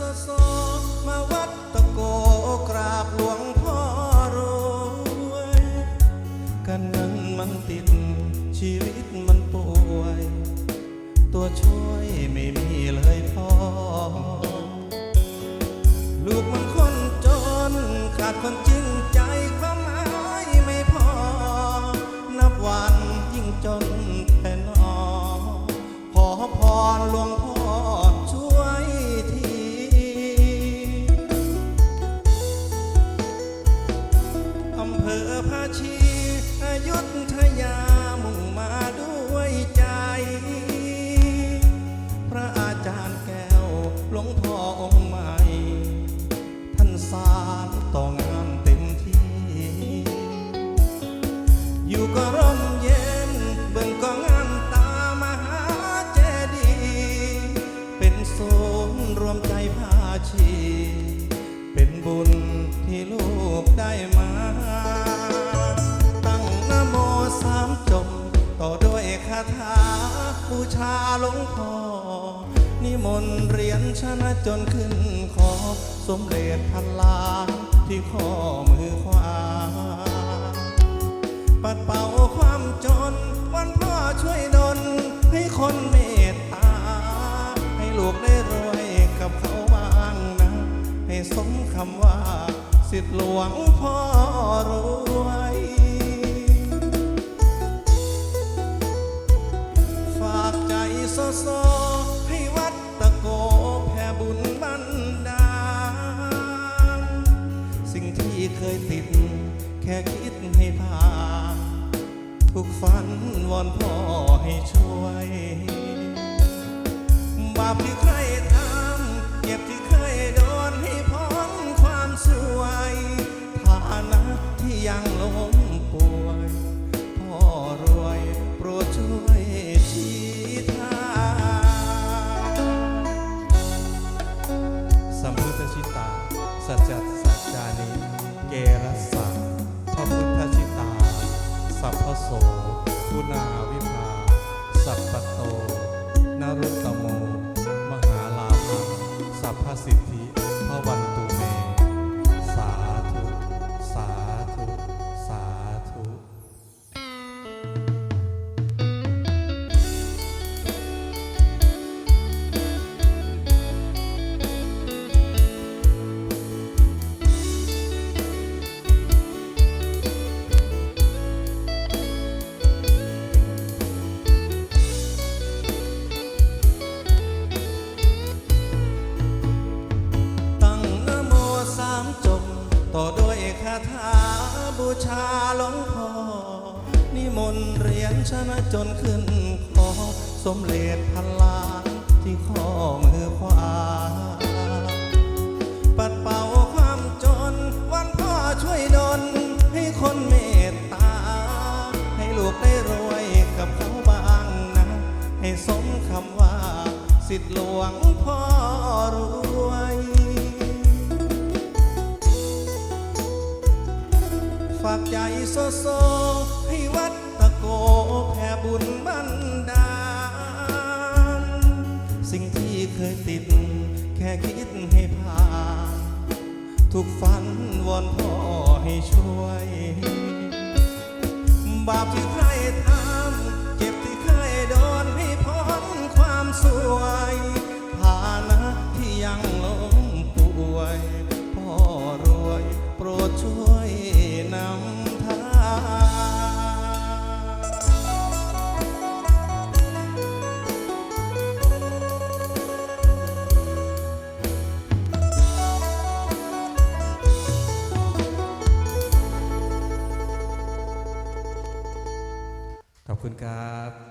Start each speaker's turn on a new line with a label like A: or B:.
A: โซโซมาวัดตะโกกราบหลวงพ่อรวยการเงินมันติดชีวิตมันป่วย ตัวช่วยไม่มีเลยพ่อ ลูกมันคนจนขาดคนจริง ศูนรวมใจภาชี เป็นบุญที่ลูกได้มา ตั้งนโมสามจบ ต่อด้วยคาถาบูชาหลวงพ่อ นิมนต์เหรียญชนะจนขึ้นคอสมเด็จพันล้านที่ข้อมือขวา ปัดเป่าความจน วันพ่อช่วยดลให้คนเม สิทธิหลวงพ่อรวยฝากใจโซโซให้วัดตะโกแผ่บุญบันดาลสิ่งที่เคยติด แค่คิดให้ผ่านทุกฝันวอนพ่อให้ช่วย บาปที่เคย ชิตา สัจจสัจจานิ เกรัสสะพระพุทธชิตา สัพพโสกุณาวิภา สัพพโตนรุตตโม มหาลาภสัพพสิทธิ ต่อด้วยคาถาบูชาหลวงพ่อนิมนต์เหรียญชนะจนขึ้นคอสมเลดพันล้านที่ข้อมือขวาปัดเป่าความจน วันพ่อช่วยดลให้คนเมตตา ให้ลูกได้รวยกับเขาบ้างนะ ให้สมคำว่า สิทธิหลวงพ่อากใจโซโซ ให้วัดตะโกแผ่บุญบันดาล สิ่งที่เคยติด แค่คิดให้ผ่าน ทุกฝันวอนพ่อให้ช่วย บาปที่ใครทำเก็บที่เคยโดนให้พ้นความสวย ภานะที่ยัง ครับ